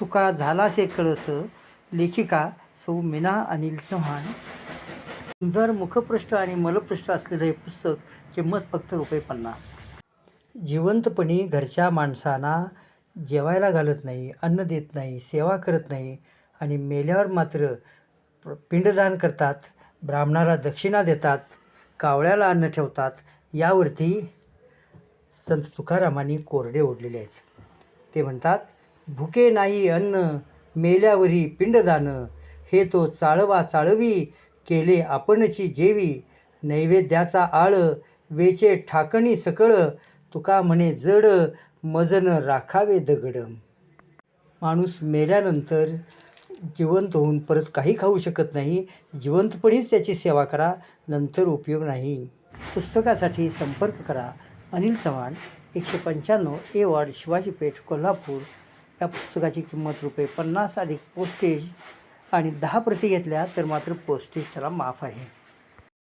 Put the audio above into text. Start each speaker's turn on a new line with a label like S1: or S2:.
S1: तुका झालासे कळस लेखिका सौ मीना अनिल चव्हाण. सुंदर मुखपृष्ठ आणि मलपृष्ठ असलेलं हे पुस्तक किंमत फक्त रुपये पन्नास. जिवंतपणी घरच्या माणसांना जेवायला घालत नाही अन्न देत नाही सेवा करत नाही आणि मेल्यावर मात्र पिंडदान करतात ब्राह्मणाला दक्षिणा देतात कावळ्याला अन्न ठेवतात यावरती संत तुकारामांनी कोरडे ओढलेले आहेत. ते म्हणतात भुके नाही अन्न मेल्यावरी पिंडदान हे तो चाळवा चाळवी केले आपणची जेवी. नैवेद्याचा आळ वेचे ठाकणी सकळ तुका म्हणे जड मजन राखावे दगड माणूस मेल्यानंतर जिवंत होऊन परत काही खाऊ शकत नाही. जिवंतपणीच त्याची सेवा करा नंतर उपयोग नाही. पुस्तकासाठी संपर्क करा. अनिल चव्हाण एकशे पंच्याण्णव ए वॉर्ड शिवाजी पेठ कोल्हापूर. या पुस्तकाची किंमत रुपये पन्नास अधिक पोस्टेज आणि दहा प्रती घेतल्या तर मात्र पोस्टेज त्याला माफ आहे.